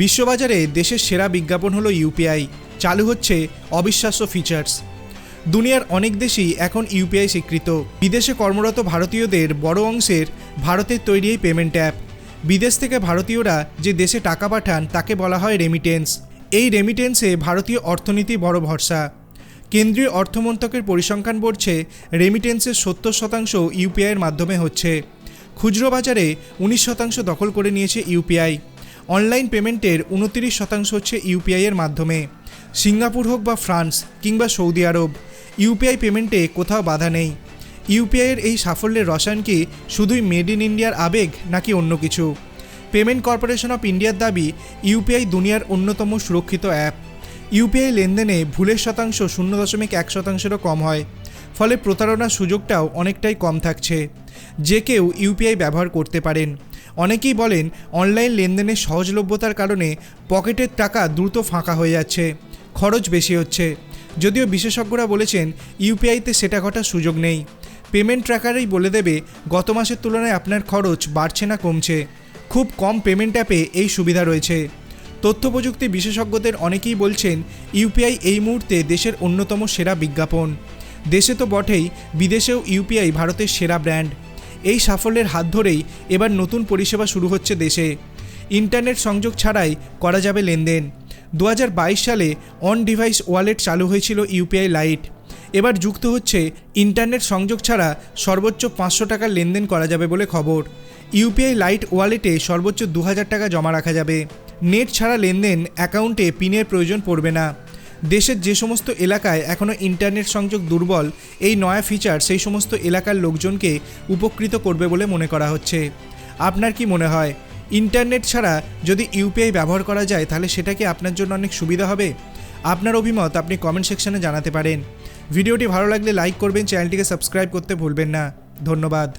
বিশ্ববাজারে দেশের সেরা বিজ্ঞাপন হলো ইউপিআই। চালু হচ্ছে অবিশ্বাস্য ফিচার্স দুনিয়ার অনেক দেশই এখন ইউপিআই স্বীকৃত। বিদেশে কর্মরত ভারতীয়দের বড় অংশের ভারতের তৈরি এই পেমেন্ট অ্যাপ বিদেশ থেকে ভারতীয়রা যে দেশে টাকা পাঠান, তাকে বলা হয় রেমিটেন্স এই রেমিটেন্সে ভারতীয় অর্থনীতি বড় ভরসা। কেন্দ্রীয় অর্থমন্ত্রকের পরিসংখ্যান বলছে রেমিটেন্সের সত্তর শতাংশ ইউপিআইয়ের মাধ্যমে হচ্ছে। খুচরো বাজারে উনিশ শতাংশ দখল করে নিয়েছে ইউপিআই। অনলাইন পেমেন্টের উনতিরিশ শতাংশ হচ্ছে ইউপিআইয়ের মাধ্যমে। সিঙ্গাপুর হোক বা ফ্রান্স কিংবা সৌদি আরব, ইউপিআই পেমেন্টে কোথাও বাধা নেই। ইউপিআইয়ের এই সাফল্যের রসায়ন কি শুধুই মেড ইন ইন্ডিয়ার আবেগ নাকি অন্য কিছু? পেমেন্ট কর্পোরেশন অফ ইন্ডিয়ার দাবি, ইউপিআই দুনিয়ার অন্যতম সুরক্ষিত অ্যাপ। ইউপিআই লেনদেনে ভুলের শতাংশ শূন্য দশমিক এক শতাংশেরও কম হয়, ফলে প্রতারণার সুযোগটাও অনেকটাই কম থাকছে। যে কেউ ইউপিআই ব্যবহার করতে পারেন। অনেকেই বলেন অনলাইন লেনদেনের সহজলভ্যতার কারণে পকেটের টাকা দ্রুত ফাঁকা হয়ে যাচ্ছে, খরচ বেশি হচ্ছে। যদিও বিশেষজ্ঞরা বলেছেন ইউপিআইতে সেটা ঘটার সুযোগ নেই। পেমেন্ট ট্র্যাকারেই বলে দেবে, গত মাসের তুলনায় আপনার খরচ বাড়ছে না কমছে। খুব কম পেমেন্ট অ্যাপে এই সুবিধা রয়েছে। তথ্য প্রযুক্তি বিশেষজ্ঞদের অনেকেই বলছেন, ইউপিআই এই মুহূর্তে দেশের অন্যতম সেরা বিজ্ঞাপন। দেশে তো বটেই, বিদেশেও ইউপিআই ভারতের সেরা ব্র্যান্ড। এই সাফল্যের হাত ধরেই এবার নতুন পরিষেবা শুরু হচ্ছে দেশে। ইন্টারনেট সংযোগ ছাড়াই করা যাবে লেনদেন। দু হাজার বাইশ সালে অন ডিভাইস ওয়ালেট চালু হয়েছিল ইউপিআই লাইট এবার যুক্ত হচ্ছে ইন্টারনেট সংযোগ ছাড়া সর্বোচ্চ পাঁচশো টাকার লেনদেন করা যাবে বলে খবর। ইউপিআই লাইট ওয়ালেটে সর্বোচ্চ দু হাজার টাকা জমা রাখা যাবে। নেট ছাড়া লেনদেন অ্যাকাউন্টে পিনের প্রয়োজন পড়বে না। দেশের যে সমস্ত এলাকায় এখনও ইন্টারনেট সংযোগ দুর্বল, এই নয়া ফিচার সেই সমস্ত এলাকার লোকজনকে উপকৃত করবে বলে মনে করা হচ্ছে। আপনার কি মনে হয়? ইন্টারনেট ছাড়া যদি ইউপিআই ব্যবহার করা যায়, তাহলে সেটা কি আপনার জন্য অনেক সুবিধা হবে? আপনার অভিমত আপনি কমেন্ট সেকশনে জানাতে পারেন। ভিডিওটি ভালো লাগলে লাইক করবেন চ্যানেলটিকে সাবস্ক্রাইব করতে ভুলবেন না। ধন্যবাদ।